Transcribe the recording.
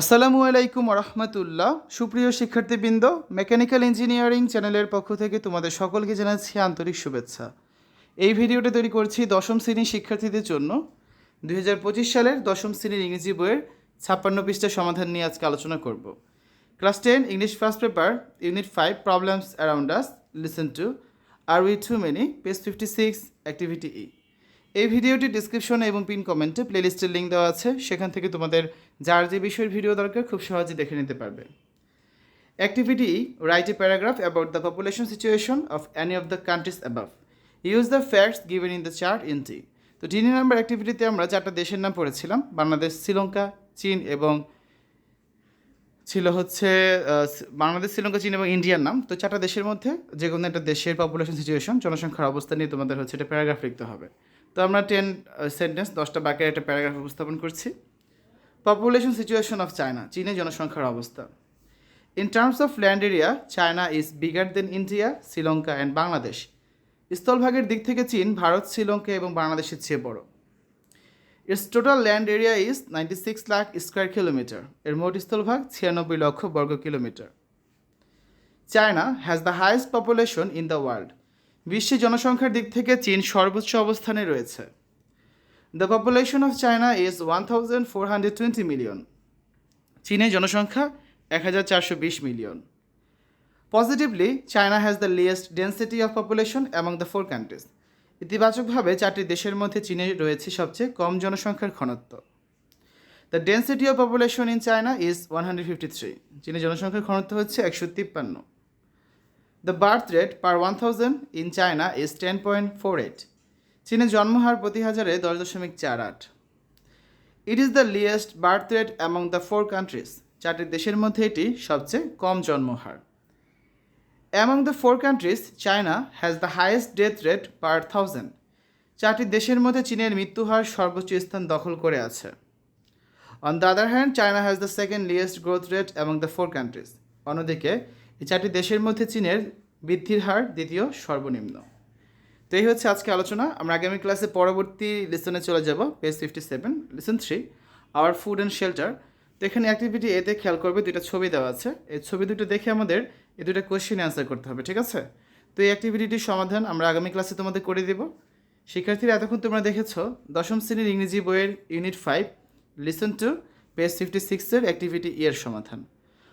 আসসালামু আলাইকুম রহমতুল্লাহ সুপ্রিয় শিক্ষার্থীবৃন্দ, মেকানিক্যাল ইঞ্জিনিয়ারিং চ্যানেলের পক্ষ থেকে তোমাদের সকলকে জানাচ্ছি আন্তরিক শুভেচ্ছা। এই ভিডিওটা তৈরি করছি দশম শ্রেণির শিক্ষার্থীদের জন্য। দু হাজার পঁচিশ সালের দশম শ্রেণির ইংরেজি বইয়ের ছাপ্পান্ন পৃষ্ঠা সমাধান নিয়ে আজকে আলোচনা করব। Class ten, English first paper, unit five, problems around us, lesson two, are we too many, page fifty six, activity E. এই ভিডিওটি ডিসক্রিপশনে এবং পিন কমেন্টে প্লেলিস্টের লিঙ্ক দেওয়া আছে। সেখান থেকে তোমাদের যার যে বিষয়ের ভিডিও দরকার, খুব সহজে দেখে নিতে পারবে। Activity write a paragraph about the population situation of any of the countries above use the facts given in the chart in টি তো তিন নাম্বার অ্যাক্টিভিটিতে আমরা চারটা দেশের নাম পড়েছিলাম। বাংলাদেশ, শ্রীলঙ্কা, চীন এবং ছিল হচ্ছে বাংলাদেশ, শ্রীলঙ্কা, চীন এবং ইন্ডিয়ার নাম। তো চারটা দেশের মধ্যে যে কোনো একটা দেশের পপুলেশন সিচুয়েশন জনসংখ্যার অবস্থা নিয়ে তোমাদের হচ্ছে এটা প্যারাগ্রাফ লিখতে হবে। তো আমরা টেন সেন্টেন্স দশটা বাক্যের একটা প্যারাগ্রাফ উপস্থাপন করছি। পপুলেশন সিচুয়েশন অফ চায়না চীনের জনসংখ্যার অবস্থা। In terms of land area China is bigger than India Sri Lanka and Bangladesh স্থলভাগের দিক থেকে চীন ভারত শ্রীলঙ্কা এবং বাংলাদেশের চেয়ে বড়। It's total land area is ninety six lakh square kilometre এর মোট স্থলভাগ ছিয়ানব্বই লক্ষ বর্গ kilometre China has the highest population in the world বিশ্বে জনসংখ্যার দিক থেকে চীন সর্বোচ্চ অবস্থানে রয়েছে। The population of China is one thousand four hundred twenty million চীনের জনসংখ্যা এক হাজার চারশো বিশ million positively China has the least density of population among the four countries ইতিবাচকভাবে চারটি দেশের মধ্যে চীনে রয়েছে সবচেয়ে কম জনসংখ্যার ঘনত্ব। The density of population in China is one hundred fifty three চীনের জনসংখ্যার ঘনত্ব হচ্ছে একশো তিপ্পান্ন। The birth rate per one thousand in China is ten point four eight চীনের জন্মহার প্রতি হাজারে দশ দশমিক চার আট। It is the least birth rate among the four countries চারটি দেশের মধ্যে এটি সবচেয়ে কম জন্মহার। Among the four countries China has the highest death rate per thousand চারটি দেশের মধ্যে চীনের মৃত্যুহার সর্বোচ্চ স্থান দখল করে আছে। On the other hand China has the second least growth rate among the four countries অন্যদিকে এই চারটি দেশের মধ্যে চীনের বৃদ্ধির হার দ্বিতীয় সর্বনিম্ন। তো এই হচ্ছে আজকে আলোচনা। আমরা আগামী ক্লাসে পরবর্তী লেসনে চলে যাব page fifty seven lesson three our food and shelter তো এখানে অ্যাক্টিভিটি এতে খেয়াল করবে, দুইটা ছবি দেওয়া আছে। এই ছবি দুটো দেখে আমাদের এই দুটো কোয়েশ্চেন অ্যান্সার করতে হবে, ঠিক আছে? তো এই অ্যাক্টিভিটির সমাধান আমরা আগামী ক্লাসে তোমাদের করে দেব। শিক্ষার্থীরা, এতক্ষণ তোমরা দেখেছ, দশম শ্রেণির ইংরেজি বইয়ের unit five lesson two page fifty সিক্সের অ্যাক্টিভিটি ইয়ের সমাধান।